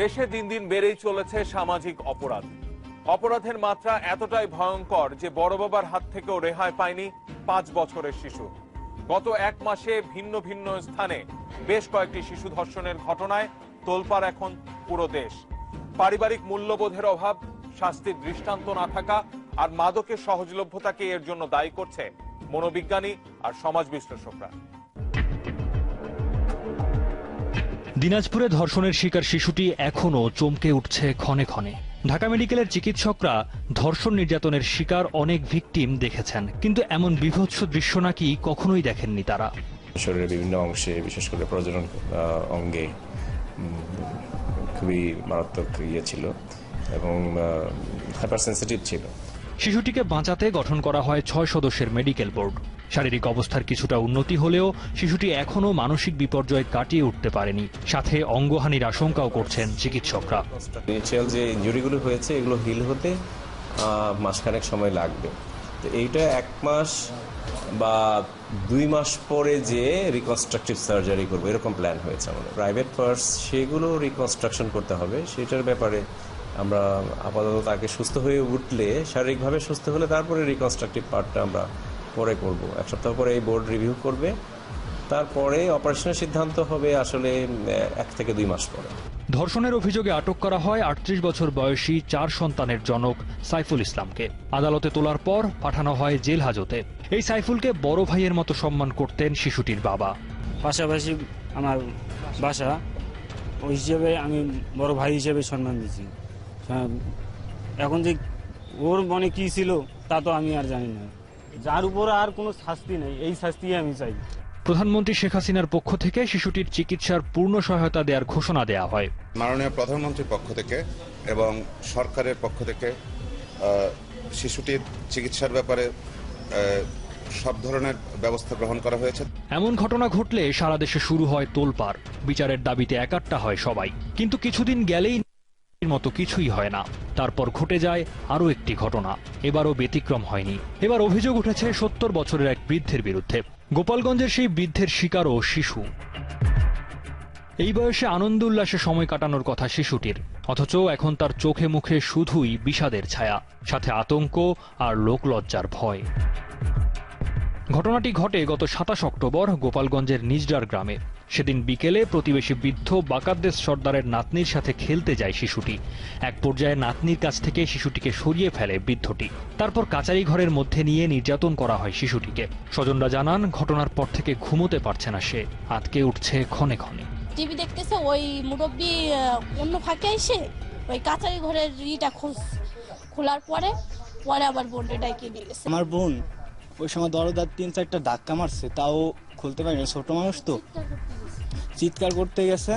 দেশে দিন দিন বেড়েই চলেছে সামাজিক অপরাধ। অপরাধের মাত্রা এতটাই ভয়ঙ্কর যে বড় বাবার হাত থেকেও রেহাই পায়নি পাঁচ বছরের শিশু। গত এক মাসে ভিন্ন ভিন্ন স্থানে বেশ কয়েকটি শিশু ধর্ষণের ঘটনায় তোলপাড় এখন পুরো দেশ। পারিবারিক মূল্যবোধের অভাব, শাস্তির দৃষ্টান্ত না থাকা আর মাদকের সহজলভ্যতাকে এর জন্য দায়ী করছে মনোবিজ্ঞানী আর সমাজ বিশ্লেষকরা। দিনাজপুরে ধর্ষণের শিকার শিশুটি এখনও চমকে উঠছে ক্ষণে ক্ষণে। ঢাকা মেডিকেলের চিকিৎসকরা ধর্ষণ নির্যাতনের শিকার অনেক ভিকটিম দেখেছেন কিন্তু এমন বিভৎস দৃশ্য নাকি কখনোই দেখেননি তারা। শরীরের বিভিন্ন অংশে বিশেষ করে প্রজনন অঙ্গে খুবই মারাত্মক ইয়ে ছিল এবং হাইপার সেন্সিটিভ ছিল। শিশুটিকে বাঁচাতে গঠন করা হয় ছয় সদস্যের মেডিকেল বোর্ড। শারীরিক অবস্থার কিছুটা উন্নতি হলেও শিশুটি এখনও মানসিক বিপর্যয় কাটিয়ে উঠতে পারেনি। সাথে অঙ্গহানির আশঙ্কাও করছেন চিকিৎসকরা। যে ইঞ্জুরিগুলো হয়েছে, এগুলো হিল হতে মাসখানেক সময় লাগবে। তো এইটা এক মাস বা দুই মাস পরে যে রিকনস্ট্রাকটিভ সার্জারি করব, এরকম প্ল্যান হয়েছে আমাদের। প্রাইভেট পার্স সেগুলো রিকনস্ট্রাকশন করতে হবে। সেটার ব্যাপারে আমরা আপাতত তাকে সুস্থ হয়ে উঠলে, শারীরিকভাবে সুস্থ হলে তারপরে রিকনস্ট্রাকটিভ পার্টটা আমরা পরে করব। এক সপ্তাহ পরে এই বোর্ড রিভিউ করবে। তারপরে অপারেশনের সিদ্ধান্ত হবে আসলে এক থেকে দুই মাস পরে। ধর্ষণের অভিযোগে আটক করা হয় আটত্রিশ বছর বয়সী চার সন্তানের জনক সাইফুল ইসলামকে। আদালতে তোলার পর পাঠানো হয় জেল হাজতে। এই সাইফুলকে বড় ভাইয়ের মতো সম্মান করতেন শিশুটির বাবা। পাশাপাশি আমার বাসা ওই হিসেবে আমি বড় ভাই হিসেবে সম্মান দিচ্ছি হ্যাঁ, এখন যে ওর মনে কি ছিল তা তো আমি আর জানি না। যার উপর আর কোনো শাস্তি নেই এই শাস্তি আমি চাই। প্রধানমন্ত্রী শেখ হাসিনার পক্ষ থেকে শিশুটির চিকিৎসার পূর্ণ সহায়তা দেওয়ার ঘোষণা দেয়া হয়। মাননীয় প্রধানমন্ত্রীর পক্ষ থেকে এবং সরকারের পক্ষ থেকে শিশুটির চিকিৎসার ব্যাপারে সব ধরনের ব্যবস্থা গ্রহণ করা হয়েছে। এমন ঘটনা ঘটলে সারা দেশে শুরু হয় তোলপাড়। বিচারের দাবিতে একাট্টা হয় সবাই। কিন্তু কিছুদিন গেলেই মতো কিছুই হয় না। তারপর ঘটে যায় আরও একটি ঘটনা। এবারও ব্যতিক্রম হয়নি। এবার অভিযোগ উঠেছে সত্তর বছরের এক বৃদ্ধের বিরুদ্ধে। গোপালগঞ্জের সেই বৃদ্ধের শিকারও শিশু। এই বয়সে আনন্দ উল্লাসে সময় কাটানোর কথা শিশুটির। অথচ এখন তার চোখে মুখে শুধুই বিষাদের ছায়া, সাথে আতঙ্ক আর লোকলজ্জার ভয়। ঘটনাটি ঘটে গত সাতাশ অক্টোবর গোপালগঞ্জের নিজডার গ্রামে। সেদিন বিকেলে প্রতিবেশী বৃদ্ধ বাকাদ্দেশ সর্দারের নাতনির সাথে খেলতে যায় শিশুটি। এক পর্যায়ে নাতনির কাছ থেকে শিশুটিকে সরিয়ে ফেলে বৃদ্ধটি। তারপর কাচারি ঘরের মধ্যে নিয়ে নির্যাতন করা হয় শিশুটিকে। স্বজনরা জানান ঘটনার পর থেকে ঘুমোতে পারছে না সে। আটকে উঠছে ক্ষণে ক্ষণে। টিভি দেখতেছে ওই মুরব্বী অন্য ফাঁকে এসে ওই কাছারি ঘরের ইটা খোঁজ খোলার পরে পরে আবার বোনটা ডাকিয়ে নিয়ে গেছে। আমার বোন ওই সময় দরজার তিন চারটা ধাক্কা মারছে তাও খুলতে পারি না, ছোট মানুষ তো। চিৎকার করতে গেছে।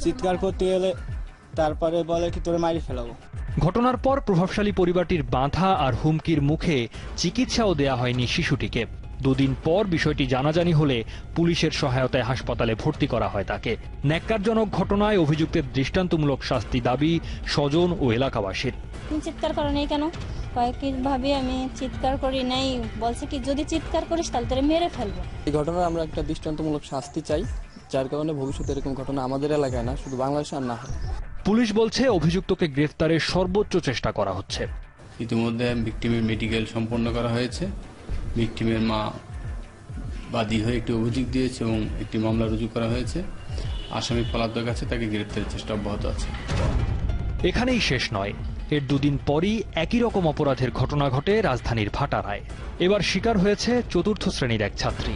চিৎকার করতে গেলে তারপরে বলে কি, তোরে মারি ফেলাবো। ঘটনার পর প্রভাবশালী পরিবারটির বাধা আর হুমকির মুখে চিকিৎসাও দেয়া হয়নি শিশুটিকে। দুদিন পর বিষয়টি জানাজানি হলে পুলিশের সহায়তায় হাসপাতালে ভর্তি করা হয় তাকে। ন্যাক্কারজনক ঘটনায় অভিযুক্তের দৃষ্টান্তমূলক শাস্তি দাবি স্বজন ও এলাকাবাসীর। চিৎকার করো নাই কেন? কয়েকভাবে আমি চিৎকার করি নাই। বলছে কি যদি চিৎকার করিস তাহলে তোরে মেরে ফেলব। এই ঘটনার আমরা একটা দৃষ্টান্তমূলক শাস্তি চাই যার কারণে ভবিষ্যতে এরকম ঘটনা আমাদের এলাকায় না শুধু বাংলাদেশে আর না হয়। পুলিশ বলছে অভিযুক্তকে গ্রেফতারের সর্বোচ্চ চেষ্টা করা হচ্ছে। ইতিমধ্যে ভিকটিমের মেডিকেল সম্পন্ন করা হয়েছে। ভিকটিমের মা বাদী হয়ে একটি অভিযোগ দিয়েছে এবং একটি মামলা রুজু করা হয়েছে। আসামি পলাতক আছে, তাকে গ্রেপ্তারের চেষ্টা অব্যাহত আছে। এখানেই শেষ নয়। এর দুদিন পরই একই রকম অপরাধের ঘটনা ঘটে রাজধানীর ভাটারায়। এবার শিকার হয়েছে চতুর্থ শ্রেণির এক ছাত্রী।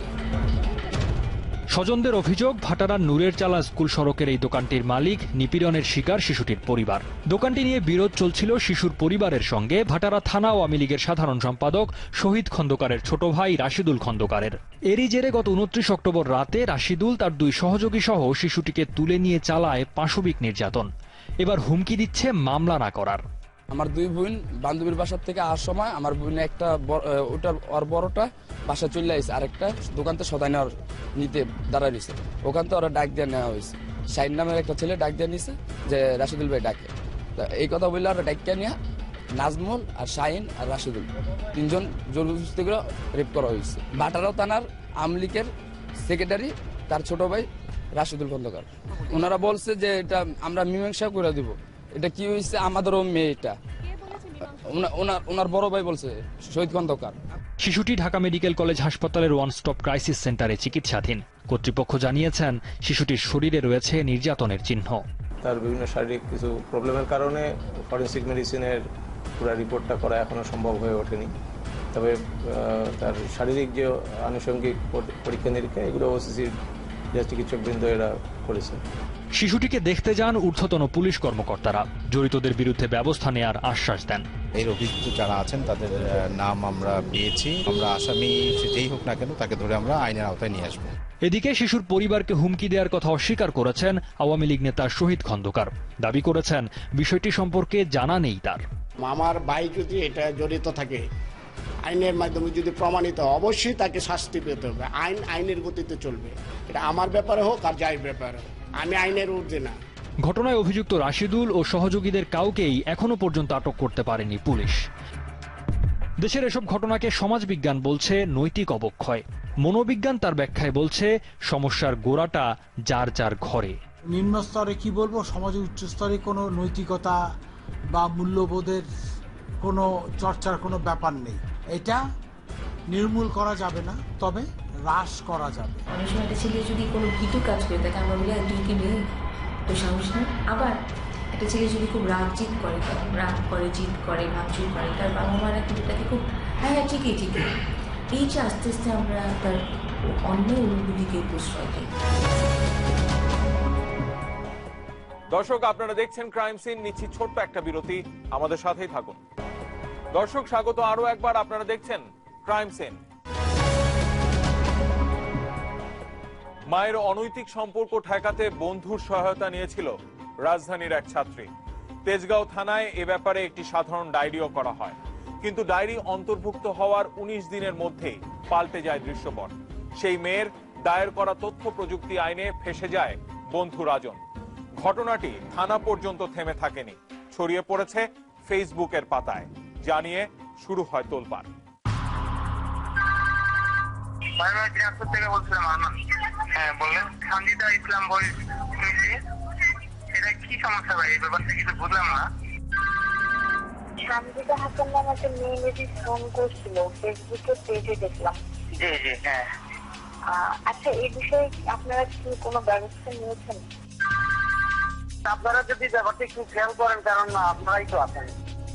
স্বজনদের অভিযোগ, ভাটারার নূরের চালা স্কুল সড়কের এই দোকানটির মালিক, নিপীড়নের শিকার শিশুটির পরিবার। দোকানটি নিয়ে বিরোধ চলছিল শিশুর পরিবারের সঙ্গে। ভাটারা থানা আওয়ামী লীগের সাধারণ সম্পাদক শহীদ খন্দকারের ছোট ভাই রাশিদুল খন্দকারের। এরই জেরে গত উনত্রিশ অক্টোবর রাতে রাশিদুল তার দুই সহযোগী সহ শিশুটিকে তুলে নিয়ে চালায় পাশবিক নির্যাতন। এবার হুমকি দিচ্ছে মামলা না করার। আমার দুই বোন বান্ধবীর বাসার থেকে আসার সময় আমার বোন একটা ওটার ওর বড়টা বাসা চলে আসছে আরেকটা দোকানতে সদাই নেওয়ার নিতে দাঁড়ায় রয়েছে। ওখান থেকে ওরা ডাক দিয়ে নেওয়া হয়েছে। শাইন নামের একটা ছেলে ডাক দিয়ে নিছে যে রাশিদুল ভাই ডাকে। এই কথা বললে ওরা ডাকিয়ে নিয়ে নাজমুল আর শাহিন আর রাশিদুল তিনজন জরুরি করে রেপ করা হয়েছে। বাটারাও থানার আমলিকের সেক্রেটারি তার ছোট ভাই রাশিদুল খন্দকার। ওনারা বলছে যে এটা আমরা মীমাংসা করে দিব। এটা কি হয়েছে আমাদেরও মেয়েটা? ওনার ওনার বড় ভাই বলছে শহীদ খন্দকার। শিশুটি ঢাকা মেডিকেল কলেজ হাসপাতালের ওয়ান স্টপ ক্রাইসিস সেন্টারে চিকিৎসাধীন। কর্তৃপক্ষ জানিয়েছেন শিশুটির শরীরে রয়েছে নির্যাতনের চিহ্ন। তার বিভিন্ন শারীরিক কিছু প্রবলেমের কারণে ফরেন্সিক মেডিসিনের পুরো রিপোর্টটা করা এখনও সম্ভব হয়ে ওঠেনি। তবে তার শারীরিক যে আনুষঙ্গিক পরীক্ষা নিরীক্ষা এগুলো ওসিসির যে চিকিৎসকবৃন্দ এরা করেছে। শিশুটিকে দেখতে যান ঊর্ধ্বতন পুলিশ কর্মকর্তারা। জড়িতদের বিরুদ্ধে ব্যবস্থা নেয়ার আশ্বাস দেন। এর অভিযুক্ত যারা আছেন তাদের নাম আমরা পেয়েছি। আমরা আসামি যেই হোক না কেন তাকে ধরে আমরা আইনের আওতায় নিয়ে আসব। এদিকে শিশুর পরিবারকে হুমকি দেওয়ার কথা অস্বীকার করেছেন আওয়ামী লীগ নেতা শহীদ খন্দকার। দাবি করেছেন বিষয়টি সম্পর্কে জানা নেই তার। আমার ভাই যদি এটা জড়িত থাকে আইনের মাধ্যমে যদি প্রমাণিত অবশ্যই তাকে শাস্তি পেতে হবে। আইন আইনের গতিতে চলবে। এটা আমার ব্যাপারে হোক আর যাই ব্যাপারে হোক। আমি আইনের ঊর্ধ্বে না। ঘটনায় অভিযুক্ত রাশিদুল ও সহযোগীদের কাউকেই এখনও পর্যন্ত আটক করতে পারেনি পুলিশ। দেশের এসব ঘটনাকে সমাজবিজ্ঞান বলছে নৈতিক অবক্ষয়। মনোবিজ্ঞান তার ব্যাখ্যায় বলছে সমস্যার গোড়াটা যার যার ঘরে। নিম্ন স্তরে কি বলব? সমাজে উচ্চ স্তরে কোনো নৈতিকতা বা মূল্যবোধের কোনো চর্চার কোনো ব্যাপার নেই। এটা নির্মূল করা যাবে না। তবে হ্রাস করা যাবে। অনেক সময় একটা ছেলে যদি কোনো ভীতু কাজ করে থাকে আমরা বলি তুই কি মেয়ে? তো সাহস নেই? আবার একটা ছেলে যদি খুব রাগ জিত করে রাগ করে জিত করে ভাঙচুর করে তার বাবা মারা কিন্তু তাকে খুব হ্যাঁ হ্যাঁ ঠিকই ঠিকই। এই যে আস্তে আস্তে আমরা তার অন্য প্রশ্রয় দিই। দর্শক আপনারা দেখছেন ক্রাইম সিন নিচ্ছি ছোট্ট একটা বিরতি। আমাদের সাথেই থাকুন। দর্শক স্বাগত আরও একবার। আপনারা দেখছেন ক্রাইম সিন মায়ের অনৈতিক সম্পর্ক ঠেকাতে বন্ধুর সহায়তা নিয়েছিল রাজধানীর এক ছাত্রী। তেজগাঁও থানায় এ ব্যাপারে একটি সাধারণ ডায়েরিও করা হয়। কিন্তু ডায়েরি অন্তর্ভুক্ত হওয়ার ১৯ দিনের মধ্যেই পাল্টে যায় দৃশ্যপট। সেই মেয়ের দায়ের করা তথ্য প্রযুক্তি আইনে ফেসে যায় বন্ধু রাজন। ঘটনাটি থানা পর্যন্ত থেমে থাকেনি। ছড়িয়ে পড়েছে ফেসবুকের পাতায়। জানিয়ে শুরু হয় তোলপাড়। হ্যাঁ বললেন সঞ্জিতা ইসলাম বই এটা কি সমস্যা ভাই? এই ব্যাপারটা কিছু বুঝলাম না। সামজিদা হাসান নামে একটা মেয়ে মেয়েটি ফোন করছিল ফেসবুকে পেজে দেখলাম। জি জি হ্যাঁ। আচ্ছা এই বিষয়ে আপনারা কি কোনো ব্যবস্থা নিয়েছেন? আপনারা যদি ব্যাপারটা একটু খেয়াল করেন কারণ আপনারাই তো আছেন।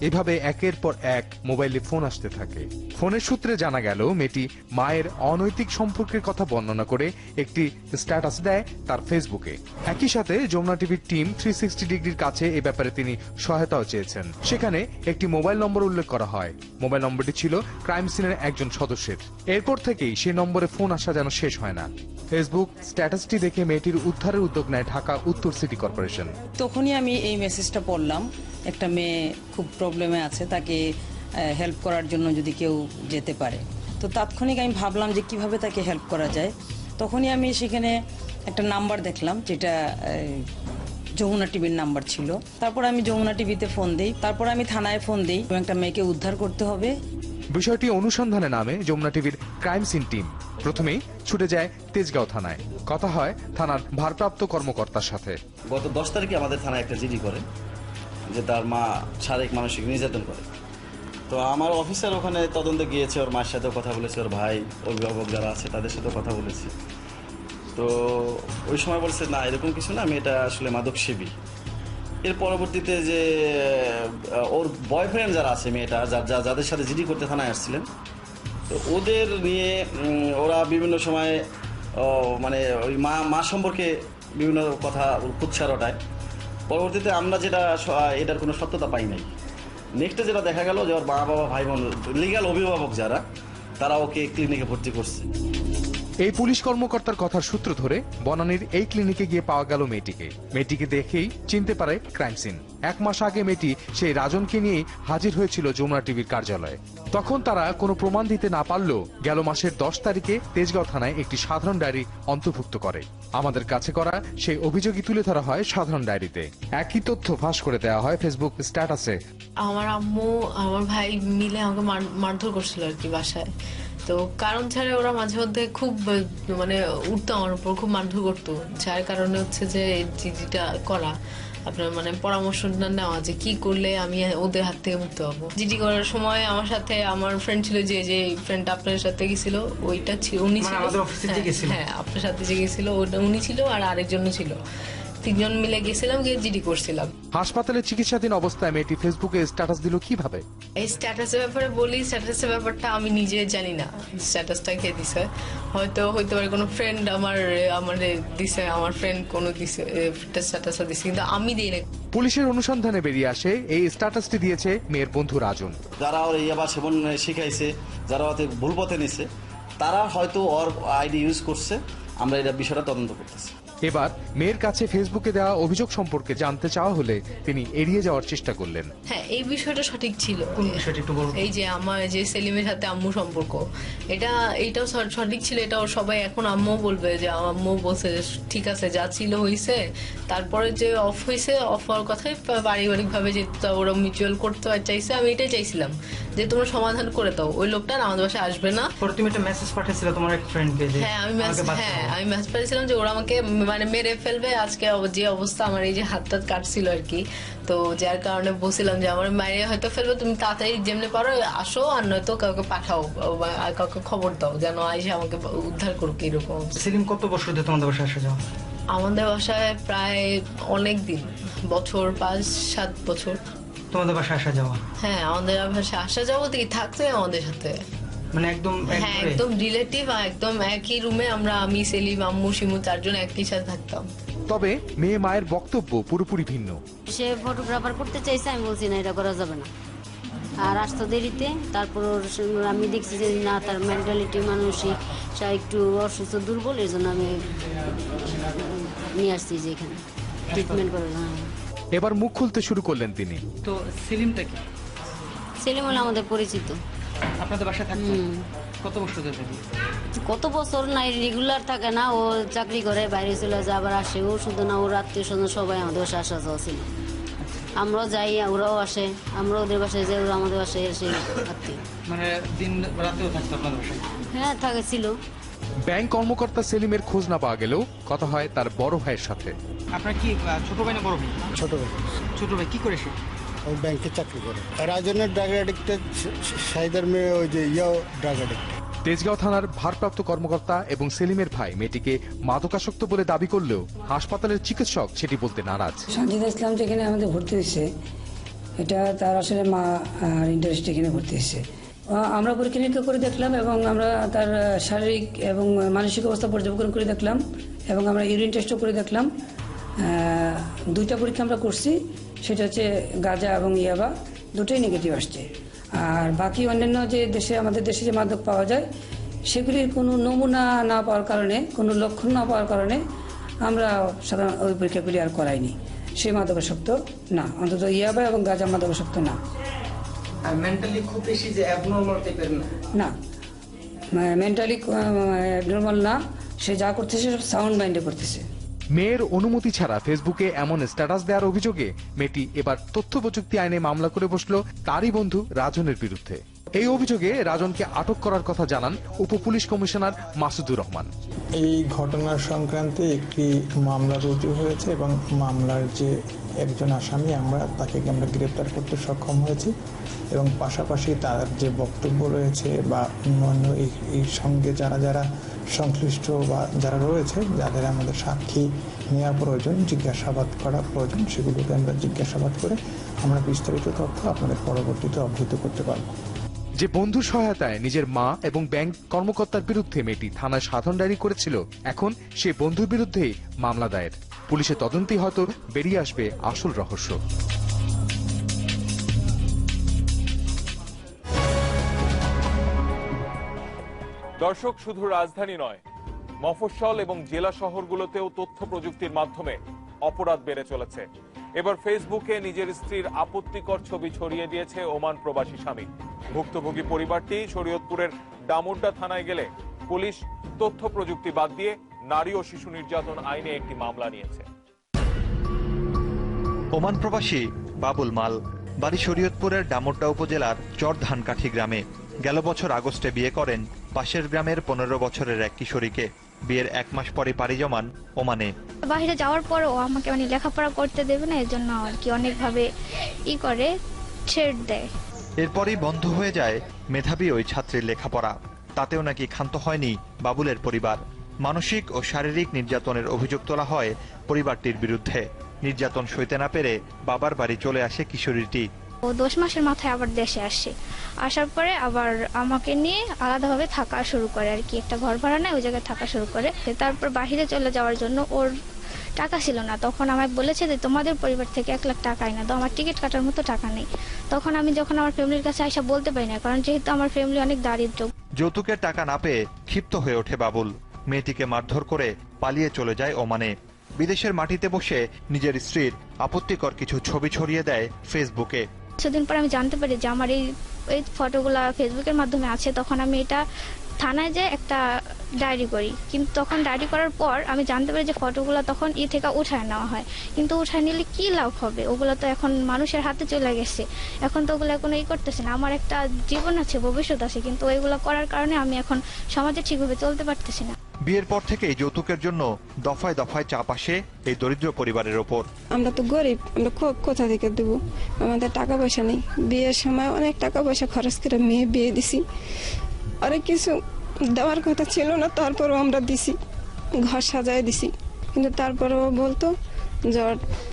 এভাবে একের পর এক মোবাইলে ফোন আসতে থাকে। ফোনের সূত্রে জানা গেল, মেয়েটি মায়ের অনৈতিক সম্পর্কের কথা বর্ণনা করে একটি স্ট্যাটাস দেয় তার ফেসবুকে। একই সাথে যমুনা টিভির টিম থ্রি সিক্সটি ডিগ্রির কাছে এ ব্যাপারে তিনি সহায়তাও চেয়েছেন। সেখানে একটি মোবাইল নম্বর উল্লেখ করা হয়। মোবাইল নম্বরটি ছিল ক্রাইম সিনের একজন সদস্যের। এরপর থেকেই সেই নম্বরে ফোন আসা যেন শেষ হয় না। ফেসবুক স্ট্যাটাসটি দেখে মেয়েটির উদ্ধারের উদ্যোগ নেয় ঢাকা উত্তর সিটি কর্পোরেশন। তখনই আমি এই মেসেজটা পড়লাম একটা মেয়ে খুব প্রবলেমে আছে তাকে হেল্প করার জন্য যদি কেউ যেতে পারে। তো তাৎক্ষণিক আমি ভাবলাম যে কীভাবে তাকে হেল্প করা যায়। তখনই আমি সেখানে একটা নাম্বার দেখলাম যেটা যমুনা টিভির নাম্বার ছিল। তারপর আমি যমুনা টিভিতে ফোন দিই তারপর আমি থানায় ফোন দিই এবং একটা মেয়েকে উদ্ধার করতে হবে। বিষয়টি অনুসন্ধানে নামে যমুনা টিভির ক্রাইম সিন টিম প্রথমেই ছুটে যায় তেজগাঁও থানায়। কথা হয় থানার ভারপ্রাপ্ত কর্মকর্তার সাথে। গত দশ তারিখে আমাদের থানায় একটা জিডি করে। যে তার মা শারীরিক, মানসিক নির্যাতন করে। তো আমার অফিসার ওখানে তদন্তে গিয়েছে, ওর মায়ের সাথেও কথা বলেছে, ওর ভাই, অভিভাবক যারা আছে তাদের সাথেও কথা বলেছে। তো ওই সময় বলছে, না, এরকম কিছু না আমি এটা আসলে মাদক সেবী এর পরবর্তীতে যে ওর বয়ফ্রেন্ড যারা আছে, মেয়েটা যা- যাদের সাথে জিডি করতে থানায় আসছিলেন, তো ওদের নিয়ে ওরা বিভিন্ন সময় মানে ওই মা মা সম্পর্কে বিভিন্ন কথা কুৎসা রটায় পরবর্তীতে আমরা যেটা এটার কোনো সত্যতা পাই নাই। নেক্সটে যেটা দেখা গেল যে ওর মা বাবা, ভাই বোন লিগাল অভিভাবক যারা, তারা ওকে ক্লিনিকে ভর্তি করছে। এই পুলিশ কর্মকর্তার কথার সূত্র ধরে বনানীর এই ক্লিনিকে গিয়ে পাওয়া গেল মেয়েটিকে। মেয়েটিকে দেখেই চিনতে পারে ক্রাইম সিন। এক মাস আগে মেয়েটি সেই রাজনকে নিয়েই হাজির হয়েছিল যমুনা টিভির কার্যালয়ে। তখন তারা কোনো প্রমাণ দিতে না পারলেও গেল মাসের দশ তারিখে তেজগাঁও থানায় একটি সাধারণ ডায়েরি অন্তর্ভুক্ত করে। আমাদের কাছে করা সেই অভিযোগই তুলে ধরা হয় সাধারণ ডায়েরিতে। একই তথ্য ফাঁস করে দেওয়া হয় ফেসবুক স্ট্যাটাসে। আমার আম্মু, আমার ভাই মিলে আমাকে মার- মারধর করছিল আর কি বাসায়। তো কারণ ছাড়া ওরা মাঝে মধ্যে খুব মানে উঠতো আমার উপর খুব মারধর করতো। যার কারণে হচ্ছে যে জিডিটা করা আপনার মানে পরামর্শ না নেওয়া যে কি করলে আমি ওদের হাত থেকে মুক্ত হব। জিডি করার সময় আমার সাথে আমার ফ্রেন্ড ছিল যে যে ফ্রেন্ড আপনার সাথে গেছিল ওইটা ছিল উনি মানে ছিল। আমাদের অফিসে যে হ্যাঁ, হ্যাঁ আপনার সাথে যে গেছিল ওটা উনি ছিল আর আরেকজন ছিল। তিনজন মিলে গেছিলাম গিয়ে জিডি করছিলাম। হাসপাতালে চিকিৎসাধীন অবস্থায় মেয়েটি ফেসবুকে স্ট্যাটাস দিল কীভাবে? এই স্ট্যাটাসের ব্যাপারে বলি স্ট্যাটাসের ব্যাপারটা আমি নিজে জানি না। স্ট্যাটাসটা কে দিছে? হয়তো হইতে পারে কোনো ফ্রেন্ড আমার আমার দিছে আমার ফ্রেন্ড কোনো দিছে স্ট্যাটাসটা দিছে কিন্তু আমি দিই না। পুলিশের অনুসন্ধানে বেরিয়ে আসে এই স্ট্যাটাসটি দিয়েছে মেয়ের বন্ধু রাজন। যারা ওর ইয়াবা সেবন শিখাইছে যারা ওতে ভুল পথে নিছে তারা হয়তো ওর আইডি ইউজ করছে আমরা এটা বিষয়টা তদন্ত করতেছি। এবার মেয়ের কাছে ফেসবুকে দেওয়া অভিযোগ সম্পর্কে জানতে চাওয়া হলে তিনি এড়িয়ে যাওয়ার চেষ্টা করলেন। হ্যাঁ এই বিষয়টা সঠিক ছিল। বিষয়টা একটু বলুন। এই যে আমার যে সেলিমের সাথে আম্মু সম্পর্ক এটা এটাও স- সঠিক ছিল এটাও সবাই এখন আম্মু বলবে যে আম্মু বলছে যে ঠিক আছে যা ছিল হইছে তারপরে যে অফ হয়েছে অফ হওয়ার কথাই পারিবারিক ভাবে যে ওরা মিউচুয়াল করতে চাইছে আমি এটাই চাইছিলাম যে তোমরা সমাধান করে দাও ওই লোকটা আমাদের বাসায় আসবে না। তুমি একটা মেসেজ পাঠিয়েছিলে তোমার এক ফ্রেন্ডকে যে হ্যাঁ আমি বাঁচাও। হ্যাঁ আমি ম্যাচ পেয়েছিলাম যে ওরা আমাকে মানে মেরে ফেলবে। আজকে যে অবস্থা আমার এই যে হাত টাত কাটছিল আর কি। তো যার কারণে বলছিলাম যে আমার মায়ের হয়তো ফেলবে তুমি তাড়াতাড়ি যেমনি পারো আসো আর নয়তো কাউকে পাঠাও আর কাউকে খবর দাও যেন আইসে আমাকে উদ্ধার করুক এরকম সেলিম কত বছর ধরে তোমাদের বাসায় আসা যাওয়া? আমাদের বাসায় প্রায় অনেক দিন বছর পাঁচ সাত বছর। তোমাদের বাসায় আসা যাওয়া? হ্যাঁ আমাদের বাসায় আসা যাব কি? থাকতো আমাদের সাথে। মানে একদম হ্যাঁ একদম রিলেটিভ একদম একই রুমে আমরা আমি সেলিম আম্মু শিমু চারজন একই সাথে থাকতাম। তবে মেয়ে মায়ের বক্তব্য পুরোপুরি ভিন্ন। সে ফটোগ্রাফার করতে চাইছে আমি বলছি না এটা করা যাবে না। আর আসতো দেরিতে তারপর ওর আমি দেখছি যে না তার মেন্টালিটি মানসিক সে একটু অসুস্থ দুর্বল। এর জন্য আমি নিয়ে আসছি যে এখানে। ট্রিটমেন্ট করে হ্যাঁ এবার মুখ খুলতে শুরু করলেন তিনি। তো সেলিমটা কি? সেলিম হলো আমাদের পরিচিত। আপনাদের বাসায় থাকতো? হুম। কত বছর ধরে? থাকি কত বছর নাই রেগুলার থাকে না ও চাকরি করে বাইরে চলে যায় আবার আসে। ও শুধু না ওর আত্মীয় স্বজন সবাই আমাদের বাসায় আসা যাওয়া ছিল। আমরাও যাই ওরাও আসে আমরা ওদের বাসায় যাই ওরা আমাদের বাসায় এসে আত্মীয়। মানে দিন রাতেও থাকতো আপনাদের বাসায়? হ্যাঁ থাকে ছিল। ব্যাংক কর্মকর্তা সেলিমের খোঁজ না পাওয়া গেলেও কথা হয় তার বড় ভাইয়ের সাথে। আপনার কি ছোট ভাই না বড় ভাই? ছোট ভাই। ছোট ভাই কি করে সে? ওই ব্যাংকে চাকরি করে। রাজনের ড্রাগ সাইদার মেয়ে ওই যে ইয়াও ড্রাগ অ্যাডিক্ট তেজগাঁও থানার ভারপ্রাপ্ত কর্মকর্তা এবং সেলিমের ভাই মেয়েটিকে মাদকাসক্ত বলে দাবি করলেও হাসপাতালের চিকিৎসক সেটি বলতে নারাজ। সঞ্জিদা ইসলাম যেখানে আমাদের ভর্তি হয়েছে এটা তার আসলে মা আর ইন্টারেস্ট এখানে ভর্তি হয়েছে। আমরা পরীক্ষা নিরীক্ষা করে দেখলাম এবং আমরা তার শারীরিক এবং মানসিক অবস্থা পর্যবেক্ষণ করে দেখলাম এবং আমরা ইউরিন টেস্টও করে দেখলাম। দুইটা পরীক্ষা আমরা করছি, সেটা হচ্ছে গাজা এবং ইয়াবা, দুটোই নেগেটিভ আসছে। আর বাকি অন্যান্য যে দেশে, আমাদের দেশে যে মাদক পাওয়া যায়, সেগুলির কোনো নমুনা না পাওয়ার কারণে, কোনো লক্ষণ না পাওয়ার কারণে আমরা সাধারণ, ওই পরীক্ষাগুলি আর করাইনি। সে মাদকাসক্ত না, অন্তত ইয়াবা এবং গাঁজা মাদকাসক্ত না। মেন্টালি খুব বেশি যে অ্যাবনর্মাল টাইপের না। না। মেন্টালি নর্মাল না। সে যা করতেছে সব সাউন্ড মাইন্ডে করতেছে মেয়ের অনুমতি ছাড়া ফেসবুকে এমন স্ট্যাটাস দেওয়ার অভিযোগে মেয়েটি এবার তথ্য প্রযুক্তি আইনে মামলা করে বসল তারই বন্ধু রাজনের বিরুদ্ধে। এই অভিযোগে রাজনকে আটক করার কথা জানান উপ পুলিশ কমিশনার মাসুদুর রহমান। এই ঘটনার সংক্রান্তে একটি মামলা রুজু হয়েছে এবং মামলার যে একজন আসামি, আমরা তাকে আমরা গ্রেপ্তার করতে সক্ষম হয়েছি এবং পাশাপাশি তার যে বক্তব্য রয়েছে বা অন্যান্য এই- সঙ্গে যারা যারা সংশ্লিষ্ট বা যারা রয়েছে, যাদের আমাদের সাক্ষী নেওয়া প্রয়োজন, জিজ্ঞাসাবাদ করা প্রয়োজন, সেগুলোকে আমরা জিজ্ঞাসাবাদ করে আমরা বিস্তারিত তথ্য আপনাদের পরবর্তীতে অবহিত করতে পারব। যে বন্ধু সহায়তায় নিজের মা এবং ব্যাংক কর্মকর্তার বিরুদ্ধে মেয়েটি থানায় সাধারণ ডায়েরি করেছিল, এখন সে বন্ধুর বিরুদ্ধেই মামলা দায়ের। পুলিশের তদন্তেই হয়তো বেরিয়ে আসবে আসল রহস্য। দর্শক, শুধু রাজধানী নয়, মফস্বল এবং জেলা শহরগুলোতেও তথ্য প্রযুক্তির মাধ্যমে অপরাধ বেড়ে চলেছে। এবার ফেসবুকে নিজের স্ত্রীর আপত্তিকর ছবি ছড়িয়ে দিয়েছে ওমান প্রবাসী স্বামী। ভুক্তভোগী পরিবারটি শরীয়তপুরের ডামুড্ডা থানায় গেলে পুলিশ তথ্য প্রযুক্তি বাদ দিয়ে নারী ও শিশু নির্যাতন আইনে একটি মামলা নিয়েছে। ওমান প্রবাসী বাবুল মাল বাড়ি শরীয়তপুরের ডামুড্ডা উপজেলার চর চরধানকাঠি গ্রামে গেল বছর আগস্টে বিয়ে করেন পাশের গ্রামের পনেরো বছরের এক কিশোরীকে। বিয়ের এক মাস পরে পাড়ি জমান ওমানে। বাইরে যাওয়ার পরেও আমাকে মানে লেখাপড়া করতে দেবে না এর জন্য আর কি অনেকভাবে ই করে ছেড় দেয়। এরপরই বন্ধ হয়ে যায় মেধাবী ওই ছাত্রীর লেখাপড়া। তাতেও নাকি ক্ষান্ত হয়নি বাবুলের পরিবার। মানসিক ও শারীরিক নির্যাতনের অভিযোগ তোলা হয় পরিবারটির বিরুদ্ধে। নির্যাতন সইতে না পেরে বাবার বাড়ি চলে আসে কিশোরীটি। ও দশ মাসের মাথায় আবার দেশে আসে। আসার পরে আবার আমাকে নিয়ে আলাদাভাবে থাকা শুরু করে আর কি। একটা ঘর ভাড়া নেয় ওই জায়গায় থাকা শুরু করে। তারপর বাইরে চলে যাওয়ার জন্য ওর টাকা ছিল না। তখন আমায় বলেছে যে তোমাদের পরিবার থেকে এক লাখ টাকা না তো আমার টিকিট কাটার মতো টাকা নেই। তখন আমি যখন আমার ফ্যামিলির কাছে আইসা বলতে পারি না কারণ যেহেতু আমার ফ্যামিলি অনেক দারিদ্র। যৌতুকের টাকা না পেয়ে ক্ষিপ্ত হয়ে ওঠে বাবুল। মেয়েটিকে মারধর করে পালিয়ে চলে যায় ওমানে। বিদেশের মাটিতে বসে নিজের স্ত্রীর আপত্তিকর কিছু ছবি ছড়িয়ে দেয় ফেসবুকে। কিছুদিন পর আমি জানতে পারি যে আমার এই এই ফটোগুলা ফেসবুকের মাধ্যমে আছে। তখন আমি এটা থানায় যে একটা ডায়েরি করি। কিন্তু তখন ডায়েরি করার পর আমি জানতে পারি যে ফটোগুলো তখন ই থেকে উঠায় নেওয়া হয়। কিন্তু উঠায় নিলে কি লাভ হবে? ওগুলো তো এখন মানুষের হাতে চলে গেছে। এখন তো ওগুলো কোনো ই করতেছে না। আমার একটা জীবন আছে, ভবিষ্যৎ আছে। কিন্তু ওইগুলো করার কারণে আমি এখন সমাজে ঠিকভাবে চলতে পারতেছি না। বিয়ের পর থেকেই যৌতুকের জন্য দফায় দফায় চাপ আসে এই দরিদ্র পরিবারের ওপর। আমরা তো গরিব, আমরা খুব কোথা থেকে দেবো? আমাদের টাকা পয়সা নেই। বিয়ের সময় অনেক টাকা পয়সা খরচ করে মেয়ে বিয়ে দিছি। অনেক কিছু দেওয়ার কথা ছিল না, তারপরও আমরা দিছি। ঘর সাজায় দিছি। কিন্তু তারপরেও বলতো যে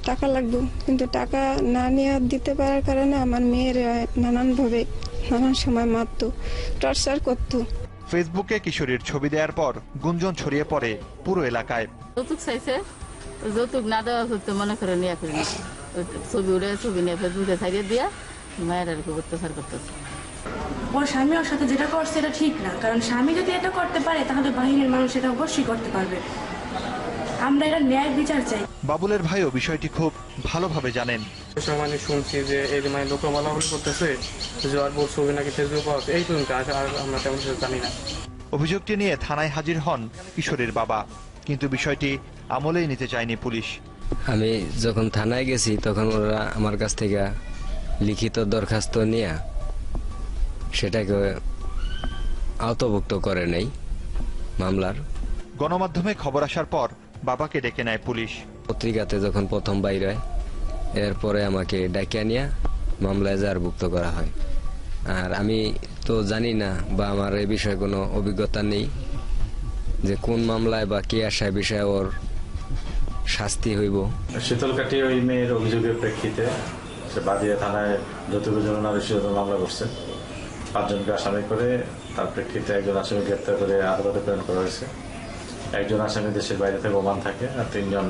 টাকা লাগবে। কিন্তু টাকা না নিয়ে দিতে পারার কারণে আমার মেয়ের নানানভাবে, নানান সময় মারতো, টর্চার করতো। ফেসবুকে কিশোরীর ছবি দেওয়ার পর গুঞ্জন ছড়িয়ে পড়ে পুরো এলাকায়। যৌতুক চাইছে যৌতুক না দেওয়া সত্য মনে করে নিয়ে করে ছবি উড়ে ছবি নিয়ে ফেসবুকে ছাড়িয়ে দিয়া মায়ের আর কি অত্যাচার করতেছে। ওর স্বামী ওর সাথে যেটা করছে এটা ঠিক না কারণ স্বামী যদি এটা করতে পারে তাহলে বাহিনীর মানুষ এটা অবশ্যই করতে পারবে। আমরা এটা ন্যায় বিচার চাই। বাবুলের ভাইও বিষয়টি খুব ভালোভাবে জানেন। মানে শুনছি যে এই মানে লোক বলাবলি করতেছে যে আর ছবি নাকি ফেসবুক পাওয়া এই পর্যন্ত আর আর আমরা তেমন কিছু জানি না। অভিযোগটি নিয়ে থানায় হাজির হন কিশোরীর বাবা কিন্তু বিষয়টি আমলেই নিতে চায়নি পুলিশ। আমি যখন থানায় গেছি তখন ওরা আমার কাছ থেকে লিখিত দরখাস্ত নিয়ে সেটাকে আওতভুক্ত করে নেই মামলার। গণমাধ্যমে খবর আসার পর বাবাকে ডেকে নেয় পুলিশ। পত্রিকাতে যখন প্রথম বাইর হয় এরপরে আমাকে ডাকিয়া নিয়ে মামলায় জারভুক্ত করা হয়। আর আমি তো জানি না বা আমার এ বিষয়ে কোনো অভিজ্ঞতা নেই যে কোন মামলায় বা কে আসায় বিষয়ে ওর শাস্তি হইব। শীতলকাঠি ওই মেয়ের অভিযোগের প্রেক্ষিতে সে বাদিয়া থানায় যৌতুকের জন্য নারী মামলা করছে। পাঁচজনকে আসামি করে তার প্রেক্ষিতে একজন আসামি গ্রেপ্তার করে আদালতে প্রেরণ করা হয়েছে। একজন আসামি দেশের বাইরে থেকে ওমান থাকে আর তিনজন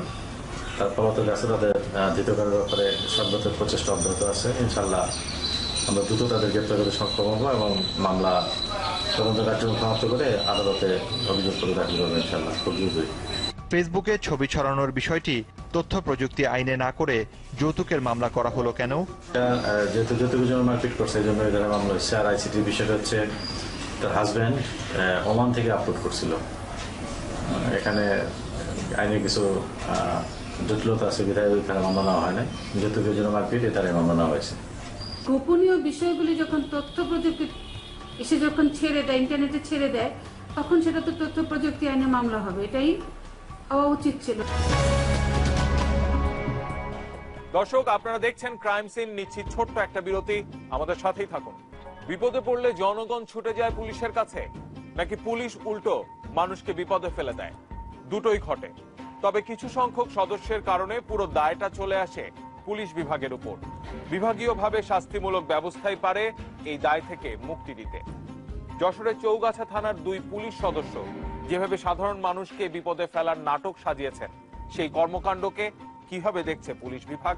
তার পলাতক আছে। তাদের ধৃত করার ব্যাপারে সর্বত প্রচেষ্টা অব্যাহত আছে। ইনশাল্লাহ আমরা দ্রুত তাদের গ্রেপ্তার করতে সক্ষম হব এবং মামলা তদন্ত কার্যক্রম সমাপ্ত করে আদালতে অভিযোগ করে দাখিল করব ইনশাল্লাহ খুব দ্রুতই। ফেসবুকে ছবি ছড়ানোর বিষয়টি তথ্য প্রযুক্তি আইনে না করে যৌতুকের মামলা করা হলো কেন? যেহেতু যৌতুকের জন্য মারপিট করছে এই জন্য এখানে মামলা হচ্ছে আর আইসিটির বিষয়টা হচ্ছে তার হাজব্যান্ড ওমান থেকে আপলোড করছিল। এখানে আইনে কিছু জটিলতা আছে বিধায় এখানে মামলা নেওয়া হয় না যৌতুকের জন্য মারপিট তারে মামলা নেওয়া হয়েছে। গোপনীয় বিষয়গুলি যখন তথ্য প্রযুক্তি এসে যখন ছেড়ে দেয় ইন্টারনেটে ছেড়ে দেয় তখন সেটা তো তথ্য প্রযুক্তি আইনে মামলা হবে। এটাই হওয়া উচিত ছিল। দর্শক আপনারা দেখছেন ক্রাইম সিন নিচ্ছি ছোট্ট একটা বিরতি। আমাদের সাথেই থাকুন। বিপদে পড়লে জনগণ ছুটে যায় পুলিশের কাছে নাকি পুলিশ উল্টো? মানুষকে বিপদে ফেলে দেয়। দুটোই ঘটে। তবে কিছু সংখ্যক সদস্যের কারণে পুরো দায়টা চলে আসে পুলিশ বিভাগের উপর। বিভাগীয়ভাবে শাস্তিমূলক ব্যবস্থাই পারে এই দায় থেকে মুক্তি দিতে। যশোরের চৌগাছা থানার দুই পুলিশ সদস্য যেভাবে সাধারণ মানুষকে বিপদে ফেলার নাটক সাজিয়েছেন, সেই কর্মকাণ্ডকে কীভাবে দেখছে পুলিশ বিভাগ?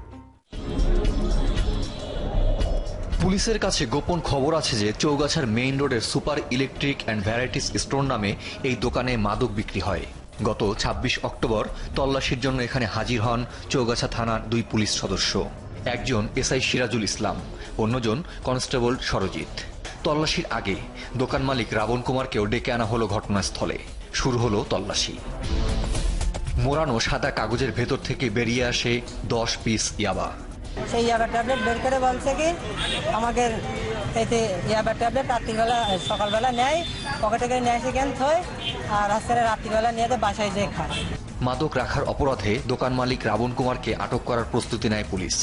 পুলিশের কাছে গোপন খবর আছে যে চৌগাছার মেইন রোডের super electric and varieties store নামে এই দোকানে মাদক বিক্রি হয়। গত ২৬ অক্টোবর তল্লাশির জন্য এখানে হাজির হন চৌগাছা থানার দুই পুলিশ সদস্য। একজন এসআই সিরাজুল ইসলাম, অন্যজন কনস্টেবল সরজিৎ। তল্লাশির আগে দোকান মালিক রাবণ কুমারকেও ডেকে আনা হলো ঘটনাস্থলে। শুরু হলো তল্লাশি। মোড়ানো সাদা কাগজের ভেতর থেকে বেরিয়ে আসে দশ পিস ইয়াবা। সেই জায়গা ট্যাবলেট বের করে বলছে কি আমাকে এতে ইয়াবার ট্যাবলেট রাত্রিবেলা সকালবেলা নেয় পকেটে করে নিয়ে আসে কেন থয় আর রাস্তায় রাত্রিবেলা নিয়ে বাসায় যেয়ে খায়। মাদক রাখার অপরাধে দোকান মালিক রাবণ কুমারকে আটক করার প্রস্তুতি নেয় পুলিশ।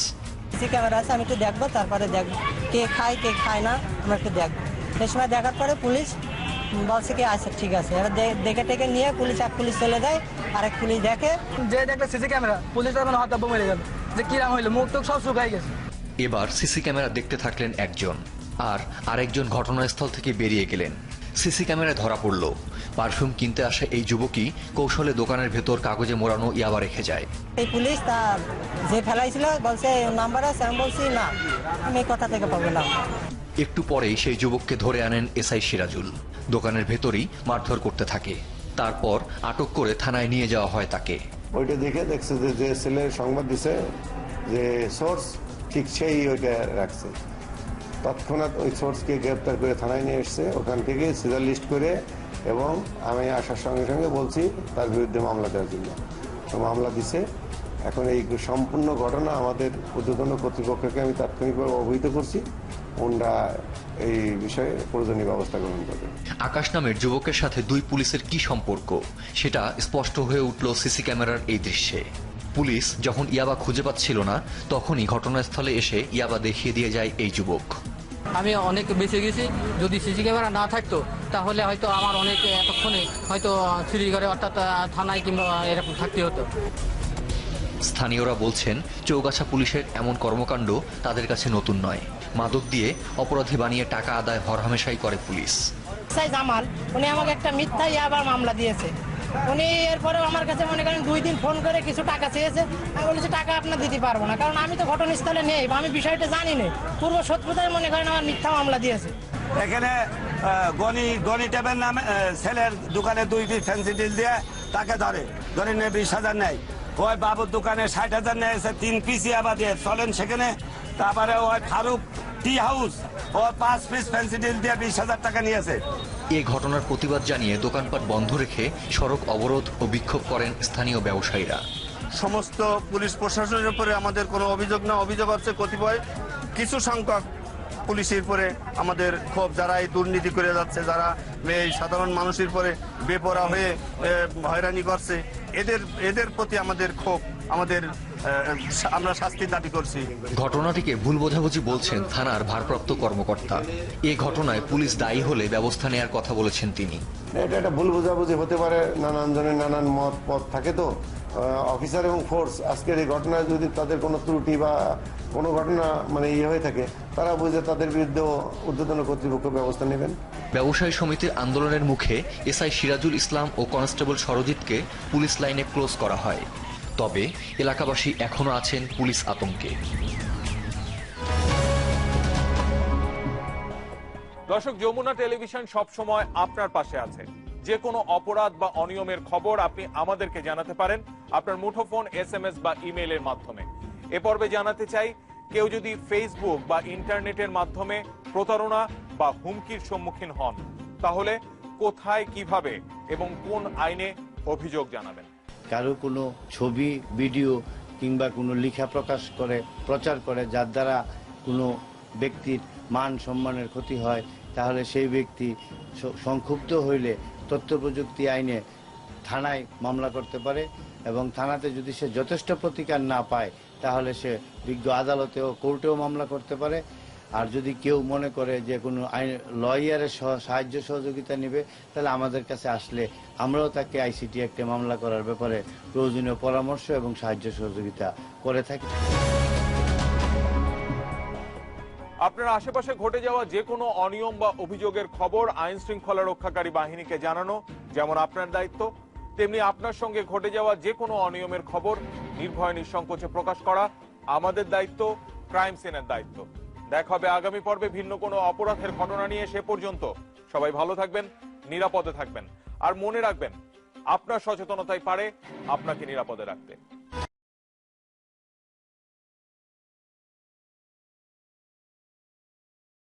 সিসি ক্যামেরা আছে আমি একটু দেখব তারপরে দেখব। কে খায় কে খায় না আমরা একটু দেখব। সে সময় দেখার পরে পুলিশ বলছে কি আচ্ছা ঠিক আছে। এবার দেখে টেকে নিয়ে পুলিশ এক পুলিশ চলে যায় আরেক পুলিশ দেখে। যে দেখবে সিসি ক্যামেরা পুলিশ তখন হতাব্য মেরে গেল যে কিরাম হইল মুখ টুক সব শুকাই গেছে। এবার সিসি ক্যামেরা দেখতে থাকলেন একজন আর আরেকজন ঘটনাস্থল থেকে বেরিয়ে গেলেন। সিসি ক্যামেরায় ধরা পড়ল। পারফিউম কিনতে আসা এই যুবকই কৌশলে দোকানের ভেতর কাগজে মোড়ানো ইয়াবা রেখে যায়। এই পুলিশ তার যে ফেলাইছিল বলছে নাম্বার আছে? আমি বলছি না আমি এই কথা থেকে পাবো না। একটু পরেই সেই যুবককে ধরে আনেন এসআই সিরাজুল। দোকানের ভেতরেই মারধর করতে থাকে। তারপর আটক করে থানায় নিয়ে যাওয়া হয় তাকে। ওইটা দেখে দেখছে যে যে ছেলে সংবাদ দিছে যে সোর্স ঠিক সেই ওইটা রাখছে। তৎক্ষণাৎ ওই সোর্সকে গ্রেপ্তার করে থানায় নিয়ে এসছে। ওখান থেকে সিজার লিস্ট করে এবং আমি আসার সঙ্গে সঙ্গে বলছি, তার বিরুদ্ধে মামলা দেওয়ার জন্য। তো মামলা দিছে। এখন এই সম্পূর্ণ ঘটনা আমাদের উদ্বোধন কর্তৃপক্ষকে আমি তাৎক্ষণিকভাবে অবহিত করছি। ওনরা এই বিষয়ে প্রয়োজনীয় ব্যবস্থা গ্রহণ করবে? আকাশ নামের যুবকের সাথে দুই পুলিশের কি সম্পর্ক? সেটা স্পষ্ট হয়ে উঠল সিসি ক্যামেরার এই দৃশ্যে। পুলিশ যখন ইয়াবা খুঁজে পাচ্ছিল না তখনই ঘটনাস্থলে এসে ইয়াবা দেখিয়ে দিয়ে যায় এই যুবক। আমি অনেক বেঁচে গেছি। যদি সিসি ক্যামেরা না থাকতো তাহলে হয়তো আমার অনেক এতক্ষণে হয়তো শ্রীঘরে অর্থাৎ থানায় কিংবা এরকম থাকতে হতো। স্থানীয়রা বলছেন চৌগাছা পুলিশের এমন কর্মকাণ্ড তাদের কাছে নতুন নয়। মাদক দিয়ে অপরাধী বানিয়ে টাকা আদায় হরহামেশাই করে পুলিশ। জামাল উনি আমাকে একটা মিথ্যা ইয়াবার মামলা দিয়েছে। উনি এরপরেও আমার কাছে মনে করেন দুই দিন ফোন করে কিছু টাকা চেয়েছে। আমি বলেছি টাকা আপনার দিতে পারব না কারণ আমি তো ঘটনাস্থলে নেই বা আমি বিষয়টা জানি না। পূর্ব শত্রুতায় মনে করেন আমার মিথ্যা মামলা দিয়েছে। এখানে গনি গনি টেপের নামে ছেলের দোকানে দুই পিস ফ্যান্সি ডিল দিয়ে তাকে ধরে। ধরে নিয়ে বিশ হাজার নেয়। ওই বাবুর দোকানে ষাট হাজার নিয়েছে তিন পিসি আবার দিয়ে। চলেন সেখানে তারপরে ওই ফারুক টি হাউস। ও পাঁচ পিস ফ্যান্সি ডিল দিয়ে বিশ হাজার টাকা নিয়েছে। এ ঘটনার প্রতিবাদ জানিয়ে দোকানপাট বন্ধ রেখে সড়ক অবরোধ ও বিক্ষোভ করেন স্থানীয় ব্যবসায়ীরা। সমস্ত পুলিশ প্রশাসনের উপরে আমাদের কোনো অভিযোগ না অভিযোগ হচ্ছে কতিপয়। কিছু সংখ্যক পুলিশের উপরে আমাদের ক্ষোভ যারা এই দুর্নীতি করে যাচ্ছে যারা এই সাধারণ মানুষের পরে বেপরা হয়ে হয়রানি করছে এদের এদের প্রতি আমাদের ক্ষোভ আমাদের আমরা শাস্তি দাবি করছি। ঘটনাটিকে ভুল বোঝাবুঝি বলছেন থানার ভারপ্রাপ্ত কর্মকর্তা। এ ঘটনায় পুলিশ দায়ী হলে ব্যবস্থা নেয়ার কথা বলেছেন তিনি। এটা একটা ভুল বোঝাবুঝি হতে পারে নানান জনের নানান মত পথ থাকে তো। অফিসার এবং ফোর্স আজকের এই ঘটনায় যদি তাদের কোনো ত্রুটি বা কোনো ঘটনা মানে ইয়ে হয়ে থাকে তারা বুঝে তাদের বিরুদ্ধেও ঊর্ধ্বতন কর্তৃপক্ষ ব্যবস্থা নেবেন। ব্যবসায়ী সমিতির আন্দোলনের মুখে এসআই সিরাজুল ইসলাম ও কনস্টেবল সরজিৎকে পুলিশ লাইনে ক্লোজ করা হয়। তবে এলাকাবাসী এখনও আছেন পুলিশ আতঙ্কে। দর্শক, যমুনা টেলিভিশন সব সময় আপনার পাশে আছে। যে কোনো অপরাধ বা অনিয়মের খবর আপনি আমাদেরকে জানাতে পারেন আপনার মুঠোফোন এস এম এস বা ইমেইলের মাধ্যমে। এ পর্বে জানাতে চাই, কেউ যদি ফেসবুক বা ইন্টারনেটের মাধ্যমে প্রতারণা বা হুমকির সম্মুখীন হন, তাহলে কোথায়, কীভাবে এবং কোন আইনে অভিযোগ জানাবেন? কারও কোনো ছবি, ভিডিও কিংবা কোনো লেখা প্রকাশ করে, প্রচার করে, যার দ্বারা কোনো ব্যক্তির মান সম্মানের ক্ষতি হয়, তাহলে সেই ব্যক্তি সংক্ষুব্ধ হইলে তথ্য প্রযুক্তি আইনে থানায় মামলা করতে পারে এবং থানাতে যদি সে যথেষ্ট প্রতিকার না পায়, তাহলে সে বিজ্ঞ আদালতেও কোর্টেও মামলা করতে পারে। আর যদি কেউ মনে করে যে কোনো আইন লয়ারের সাহায্য সহযোগিতা নেবে, তাহলে আমাদের কাছে আসলে আমরাও তাকে আইসিটি একটা মামলা করার ব্যাপারে প্রয়োজনীয় পরামর্শ এবং সাহায্য সহযোগিতা করে থাকি। আপনার আশেপাশে ঘটে যাওয়া যে কোনো অনিয়ম বা অভিযোগের খবর আইন শৃঙ্খলা রক্ষাকারী বাহিনীকে জানানো, যেমন আপনার দায়িত্ব, তেমনি আপনার সঙ্গে ঘটে যাওয়া যে কোনো অনিয়মের খবর, নির্ভয় নিঃসংকোচে প্রকাশ করা, আমাদের দায়িত্ব, ক্রাইম সিনের দায়িত্ব। দেখা হবে আগামী পর্বে ভিন্ন কোনো অপরাধের ঘটনা নিয়ে সে পর্যন্ত। সবাই ভালো থাকবেন, নিরাপদে থাকবেন। আর মনে রাখবেন, আপনার সচেতনতাই পারে, আপনাকে নিরাপদে রাখতে